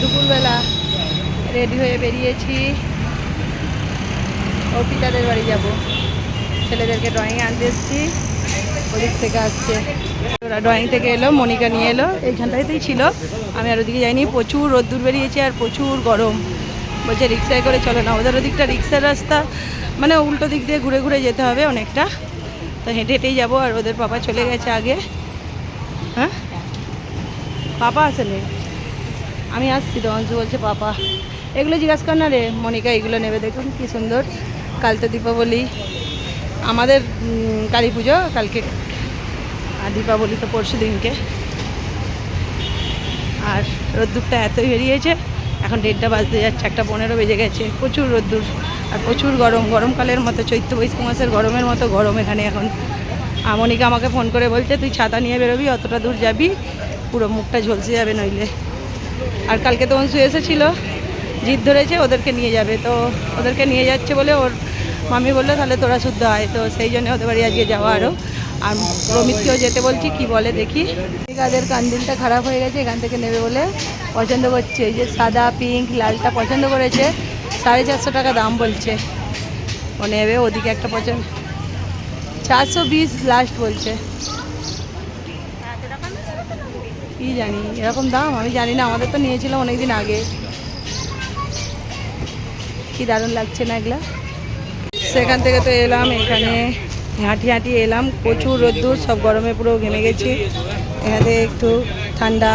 দুপুরবেলা রেডি হয়ে বেরিয়েছি। অর্পিতাদের বাড়ি যাব। ছেলেদেরকে ড্রয়িং আনতে এসেছি। ওদিক থেকে আসছে। ওরা ড্রয়িং থেকে এলো, মনিকা নিয়ে এলো। এইখানটাতেই ছিল। আমি আর ওদিকে যাইনি। প্রচুর রোদ্দুর বেরিয়েছে আর প্রচুর গরম। বলছে, রিক্সায় করে চলো না। ওদের ওদিকটা রিক্সার রাস্তা। মানে উল্টো দিক দিয়ে ঘুরে ঘুরে যেতে হবে অনেকটা। তো হেঁটে হেঁটেই যাব। আর ওদের পাপা চলে গেছে আগে। হ্যাঁ? পাপা আসেনি? আমি আসছি অংশু বলছে, পাপা, এগুলো জিজ্ঞাসা কর না রে, মনিকা এগুলো নেবে দেখুন, কি সুন্দর। কাল তো দীপাবলি, আমাদের কালী পুজো কালকে। আর দীপাবলি তো পরশু দিনকে। আর রোদ্দুরটা এতই বেরিয়েছে, এখন দেড়টা বাজতে যাচ্ছে, একটা পনেরো বেজে গেছে, প্রচুর রোদ্দুর। আর প্রচুর গরম গরমকালের মতো, চৈত্র বৈশাখ মাসের গরমের মতো গরম এখানে এখন। আর মনিকা আমাকে ফোন করে বলছে, তুই ছাতা নিয়ে বেরোবি, অতটা দূর যাবি, পুরো মুখটা ঝলসে যাবে নইলে। আর কালকে তো অংশু এসেছিল, জিদ ধরেছে, ওদেরকে নিয়ে যাবে। তো ওদেরকে নিয়ে যাচ্ছে বলে ওর মামি বলল, তাহলে তোরা শুদ্ধ হয় তো সেই জন্য ওদের বাড়ি আজকে যাওয়া আরও আর প্রমিতকেও যেতে বলছি, কি বলে দেখি। কাদের কান্দিলটা খারাপ হয়ে গেছে, এখান থেকে নেবে বলে পছন্দ করছে। এই যে সাদা পিঙ্ক লালটা পছন্দ করেছে, সাড়ে চারশো টাকা দাম বলছে। ও নেবে, ওদিকে একটা পছন্দ। চারশো বিশ লাস্ট বলছে। কি জানি, এরকম দাম? আমি জানি না, আমাদের তো নিয়েছিলাম অনেকদিন আগে। কি দারুণ লাগছে না এগুলা? সেখান থেকে তো এলাম, এখানে হাঁটি হাঁটি এলাম, প্রচুর রোদ্দুর, সব গরমে পুরো ঘেমে গেছি। এখানে একটু ঠান্ডা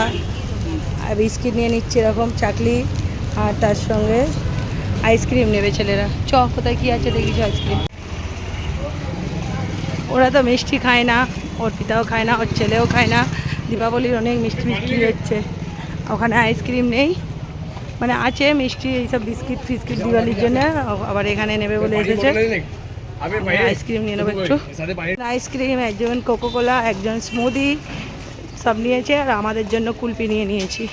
আর বিস্কিট নিয়ে নিচ্ছে এরকম চাকলি আর তার সঙ্গে আইসক্রিম নেবে ছেলেরা। চ, কোথায় কী আছে দেখিস আইসক্রিম। ওরা তো মিষ্টি খায় না, ওর পিতাও খায় না, ওর ছেলেও খায় না। দীপাবলির অনেক মিষ্টি মিষ্টি হচ্ছে। ওখানে আইসক্রিম নেই। মানে আছে মিষ্টি এইসব বিস্কিট ফিস্কিট দিওয়ালির জন্য আবার এখানে নেবে বলে এসেছে। আইসক্রিম নিয়ে নেব একটু। আইসক্রিম একজন কোকো কোলা একজন স্মুদি সব নিয়েছে আর আমাদের জন্য কুলপি নিয়ে নিয়েছি।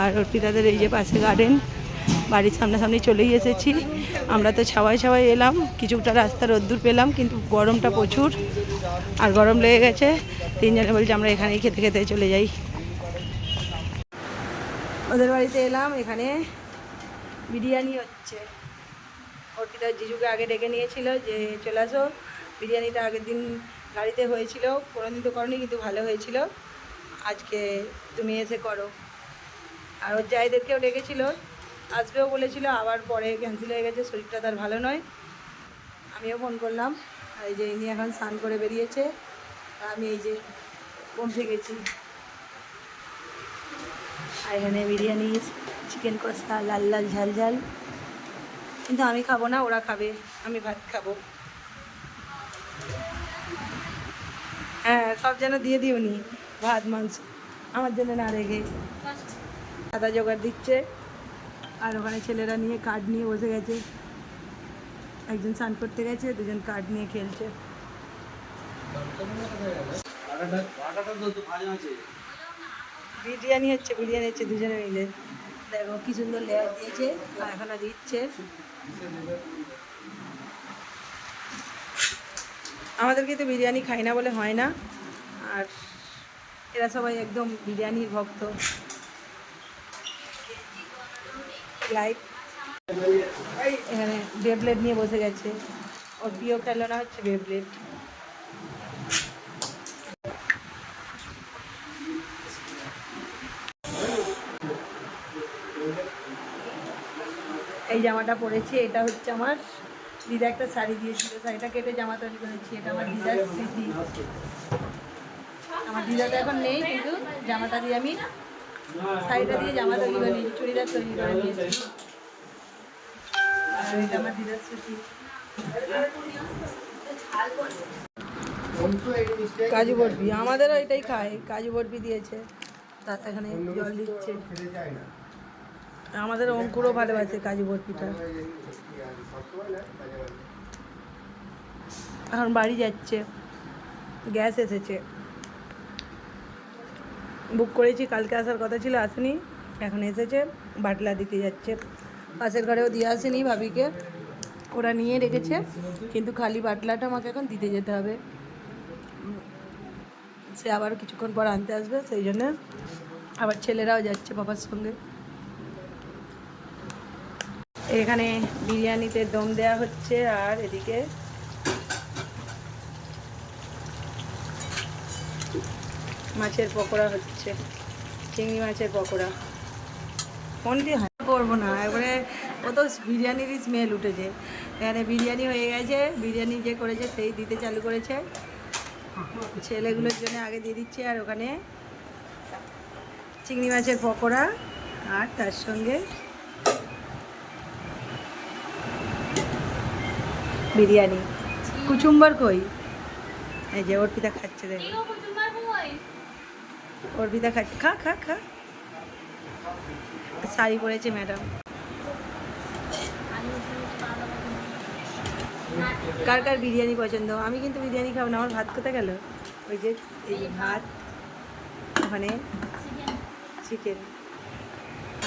আর অর্পিতাদের এই যে পাশে গার্ডেন বাড়ির সামনাসামনি চলেই এসেছি। আমরা তো ছাওয়াই ছাওয়াই এলাম কিছুটা রাস্তা রোদ্দুর পেলাম কিন্তু গরমটা প্রচুর। আর গরম লেগে গেছে। তিনজনে বলছে আমরা এখানেই খেতে খেতে চলে যাই। ওদের বাড়িতে এলাম, এখানে বিরিয়ানি হচ্ছে। অর্পিতার জিজুকে আগে ডেকে নিয়েছিল যে, চলে আসো। বিরিয়ানিটা আগের দিন গাড়িতে হয়েছিল, কোনোদিন তো করনি, কিন্তু ভালো হয়েছিল। আজকে তুমি এসে করো। আর ওর জায়দেরকেও ডেকেছিল। আসবেও বলেছিল, আবার পরে ক্যান্সেল হয়ে গেছে, শরীরটা তার ভালো নয়। আমিও ফোন করলাম। এই যে ইনি এখন স্নান করে বেরিয়েছে আমি এই যে পৌঁছে গেছি। আর এখানে বিরিয়ানি চিকেন কষা লাল লাল ঝাল ঝাল। কিন্তু আমি খাব না, ওরা খাবে, আমি ভাত খাব। হ্যাঁ সব যেন দিয়ে দিও নি ভাত, মাংস। আমার জন্য না রেখে আদা জোগাড় দিচ্ছে। আর ওখানে ছেলেরা নিয়ে কার্ড নিয়ে বসে গেছে। একজন স্নান করতে গেছে, দুজন কার্ড নিয়ে খেলছে। বিরিয়ানি হচ্ছে বিরিয়ানি হচ্ছে দুজনে মিলে। দেখো কি সুন্দর লেয়ার দিয়েছে, আর দিচ্ছে। আমাদেরকে তো বিরিয়ানি খাই না বলে হয় না, আর এরা সবাই একদম বিরিয়ানির ভক্ত। লাইট এখানে বেবলেট নিয়ে বসে গেছে। ওর প্রিয় খেলনা হচ্ছে বেবলেট এই জামাটা পরেছি, এটা হচ্ছে আমার দিদা একটা শাড়ি দিয়েছিল। শাড়িটা কেটে জামা তৈরি করেছি, এটা আমার দিদার স্মৃতি। আমার দিদা তো এখন নেই, কিন্তু জামাটা দিয়ে আমি শাড়িটা দিয়ে জামা তৈরি করে নিয়েছি চুড়িদার তৈরি করে নিয়েছি আর এটা আমার দিদার স্মৃতি কাজু বরফি, আমাদেরও এটাই খায়, কাজু বরফি দিয়েছে তার এখানে জল দিচ্ছে। আমাদের অঙ্কুরও ভালোবাসে কাজু বরফিটা। এখন বাড়ি যাচ্ছে, গ্যাস এসেছে। বুক করেছি, কালকে আসার কথা ছিল, আসেনি, এখন এসেছে বাটলা দিতে যাচ্ছে। পাশের ঘরেও দিয়ে আসেনি ভাবিকে। ওরা নিয়ে রেখেছে, কিন্তু খালি বাটলাটা আমাকে এখন দিতে যেতে হবে। সে আবার কিছুক্ষণ পর আনতে আসবে, সেই জন্য আবার ছেলেরাও যাচ্ছে বাবার সঙ্গে। এখানে বিরিয়ানিতে দম দেওয়া হচ্ছে, আর এদিকে মাছের পকোড়া হচ্ছে, চিংড়ি মাছের পকোড়া। কোন দিয়ে করব না। এবারে ও তো বিরিয়ানিরই স্মেল উঠেছে। এখানে বিরিয়ানি হয়ে গেছে, বিরিয়ানি যে করেছে সেই দিতে চালু করেছে। ছেলেগুলোর জন্য আগে দিয়ে দিচ্ছে আর ওখানে চিংড়ি মাছের পকোড়া আর তার সঙ্গে বিরিয়ানি। কুচুম্বার কই? এই যে অর্পিতা খাচ্ছে দেখ। অর্পিতা খাচ্ছে। খা খা খা। শাড়ি পরেছে ম্যাডাম। কার কার বিরিয়ানি পছন্দ? আমি কিন্তু বিরিয়ানি খাব না, আমার ভাত কোথায় গেল? ওই যে, এই ভাত, ওখানে চিকেন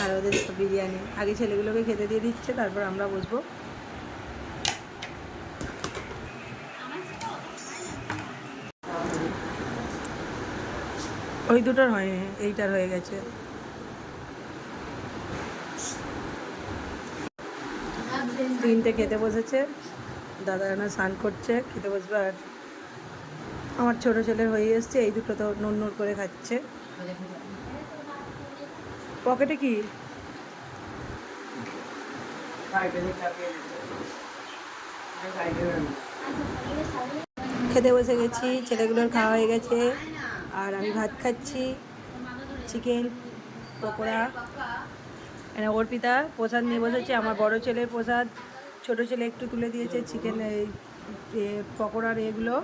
আর ওদের বিরিয়ানি। আগে ছেলেগুলোকে খেতে দিয়ে দিচ্ছে, তারপর আমরা বসবো। ওই দুটোর হয়নি এইটার হয়ে গেছে। তিনটে খেতে বসেছে। দাদা না স্নান করছে, খেতে বসবে আর আমার ছোট ছেলের হয়ে এসছে, এই দুটো তো নুন নুন করে খাচ্ছে। পকেটে কি? খেতে বসে গেছি, ছেলেগুলোর খাওয়া হয়ে গেছে। আর আমি ভাত খাচ্ছি, চিকেন, পকোড়া। এখানে অর্পিতা প্রসাদ নিয়ে বসেছে, আমার বড় ছেলের প্রসাদ, ছোট ছেলে একটু তুলে দিয়েছে চিকেন এই পকোড়ার এগুলো।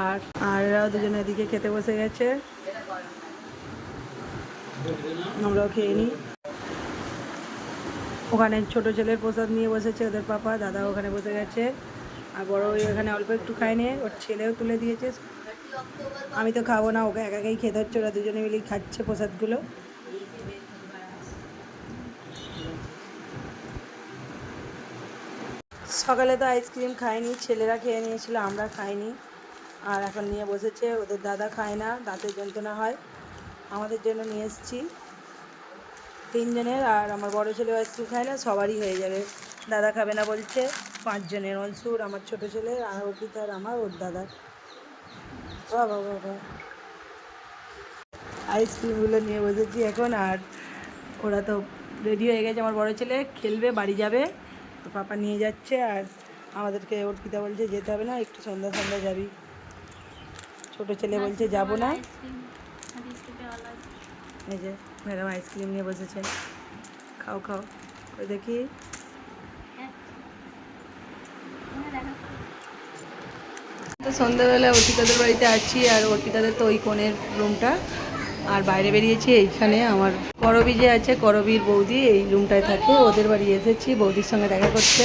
আর আর এরাও দুজনে এদিকে খেতে বসে গেছে। আমরাও খেয়ে নিই। ওখানে ছোট ছেলের প্রসাদ নিয়ে বসেছে, ওদের পাপা, দাদা ওখানে বসে গেছে। আর বড় ওখানে অল্প একটু খায় খায়নি, ওর ছেলেও তুলে দিয়েছে। আমি তো খাব না, ওকে একা একাই খেতে হচ্ছে, ওরা দুজনে মিলেই খাচ্ছে প্রসাদগুলো। সকালে তো আইসক্রিম খাইনি, ছেলেরা খেয়ে নিয়েছিল, আমরা খাইনি। আর এখন নিয়ে বসেছে, ওদের দাদা খায় না, দাঁতের যন্ত্রণা হয়। আমাদের জন্য নিয়ে এসেছি। তিনজনের, আর আমার বড় ছেলে আইসক্রিম খায় না, সবারই হয়ে যাবে। দাদা খাবে না বলছে, পাঁচজনের অংশুর আমার ছোট ছেলে, আর অর্পিতা আর আমার, ওর দাদার বাবা বাবা। আইসক্রিমগুলো নিয়ে বসেছি এখন, আর ওরা তো রেডি হয়ে গেছে। আমার বড় ছেলে খেলবে, বাড়ি যাবে। তো পাপা নিয়ে যাচ্ছে আর আমাদেরকে অর্পিতা বলছে, যেতে হবে না, একটু সন্ধ্যা সন্ধ্যা যাবি। ছোট ছেলে বলছে, যাব না। এই যে ম্যাডাম আইসক্রিম নিয়ে বসেছে। খাও খাও। ওই দেখি। তো সন্ধ্যাবেলা অর্পিতাদের বাড়িতে আছি আর অর্পিতাদের তো ওই কোণের রুমটা আর বাইরে বেরিয়েছি এইখানে আমার করবি যে আছে, করবির বৌদি এই রুমটায় থাকে। ওদের বাড়ি এসেছি, বৌদির সঙ্গে দেখা করছে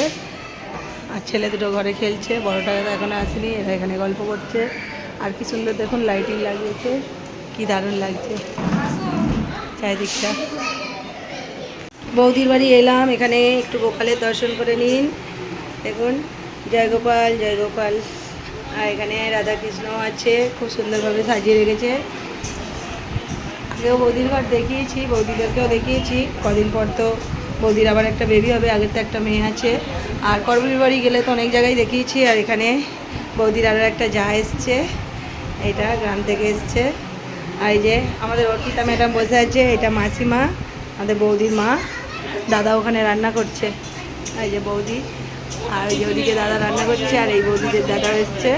আর ছেলে দুটো ঘরে খেলছে, বড়টা এখনও আসেনি, এরা এখানে গল্প করছে। আর কি সুন্দর দেখুন লাইটিং লাগিয়েছে, কি দারুণ লাগছে। চারিদিকটা। বৌদির বাড়ি এলাম, এখানে একটু গোপালের দর্শন করে নিন। দেখুন, জয় গোপাল জয় গোপাল। আর এখানে রাধাকৃষ্ণ আছে, খুব সুন্দরভাবে সাজিয়ে রেখেছে। আগেও বৌদির ঘর দেখিয়েছি, বৌদিদেরকেও দেখিয়েছি। কদিন পর তো বৌদির আবার একটা বেবি হবে, আগের তো একটা মেয়ে আছে। আর করবির বাড়ি গেলে তো অনেক জায়গায় দেখিয়েছি, আর এখানে বৌদির আরও একটা যা এসছে, এটা গ্রাম থেকে এসছে। আর এই যে আমাদের অর্পিতা ম্যাডাম বসে আছে, এটা মাসিমা, আমাদের বৌদির মা। দাদা ওখানে রান্না করছে এই যে বৌদি। আর ওই যে ওদিকে দাদা রান্না করছে, আর এই বৌদিদের দাদা এসছে।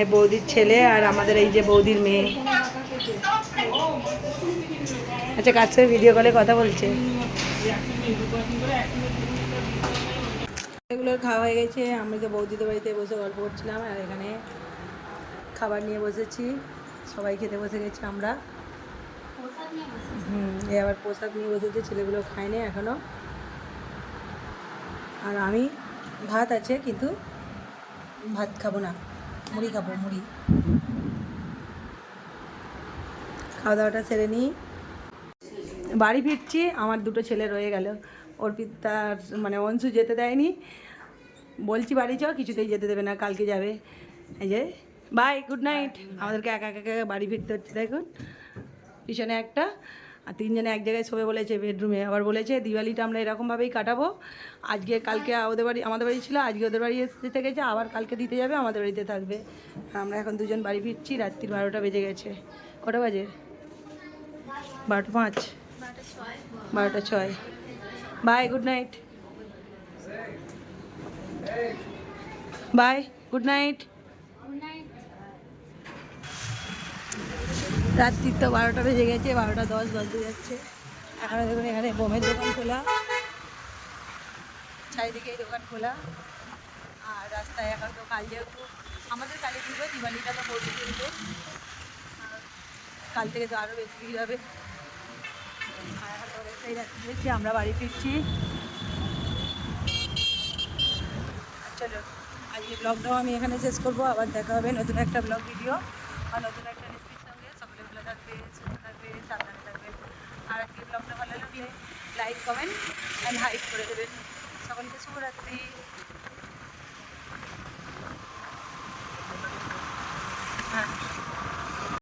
এই বৌদির ছেলে আর আমাদের এই যে বৌদির মেয়ে। আচ্ছা সাথে ভিডিও কলে কথা বলছে? এগুলোর খাওয়া হয়ে গেছে। আমি তো বৌদিদের বাড়িতে বসে গল্প করছিলাম আর এখানে খাবার নিয়ে বসেছি। সবাই খেতে বসে গেছি আমরা। হুম, এ আবার প্রসাদ নিয়ে বসেছে, ছেলেগুলো খায়নি এখনও আর আমি ভাত আছে, কিন্তু ভাত খাব না। মুড়ি খাব, মুড়ি। খাওয়া দাওয়াটা সেরে নিই। বাড়ি ফিরছি, আমার দুটো ছেলে রয়ে গেল। অর্পিতার মানে অংশু যেতে দেয়নি। বলছি, বাড়ি যাও, কিছুতেই যেতে দেবে না, কালকে যাবে। এই যে বাই গুড নাইট আমাদেরকে একা একা বাড়ি ফিরতে হচ্ছে, দেখুন। পিছনে একটা। আর তিনজনে এক জায়গায় শোবে বলেছে বেডরুমে। আবার বলেছে, দিওয়ালিটা আমরা এরকমভাবেই কাটাবো। আজকে, কালকে ওদের বাড়ি, আমাদের বাড়ি ছিল, আজকে ওদের বাড়ি এসে থেকে গেছে, আবার কালকে দিতে যাবে, আমাদের বাড়িতে থাকবে। আমরা এখন দুজন বাড়ি ফিরছি, রাত্রির বারোটা বেজে গেছে। কটা বাজে? বারোটা পাঁচ। বারোটা ছয়। Bye, good night. Bye, good night. রাত্রির তো বারোটা বেজে গেছে, বারোটা দশ বাজতে যাচ্ছে। এখনও দেখুন এখানে বোমের দোকান খোলা। চারিদিকে দোকান খোলা। আর রাস্তায় এখন তো কাল যেহেতু আমাদের কালী পুজো দিওয়ালিটা তো কিন্তু আর কাল থেকে তো আরও বেশি ভিড় হবে। আর এখন অনেকটাই রাত্রি হয়েছে, আমরা বাড়ি ফিরছি। চলো, আজকে ব্লগটাও আমি এখানে শেষ করব, আবার দেখা হবে নতুন একটা ব্লগ ভিডিও আর নতুন একটা রেসিপির সঙ্গে সকলে ভালো থাকবে সুস্থ থাকবে, সাবধানে থাকবে। আর আজকে ব্লগটা ভালো লাগলে লাইক কমেন্ট অ্যান্ড হাইপ করে দেবেন। সকলকে শুভরাত্রি।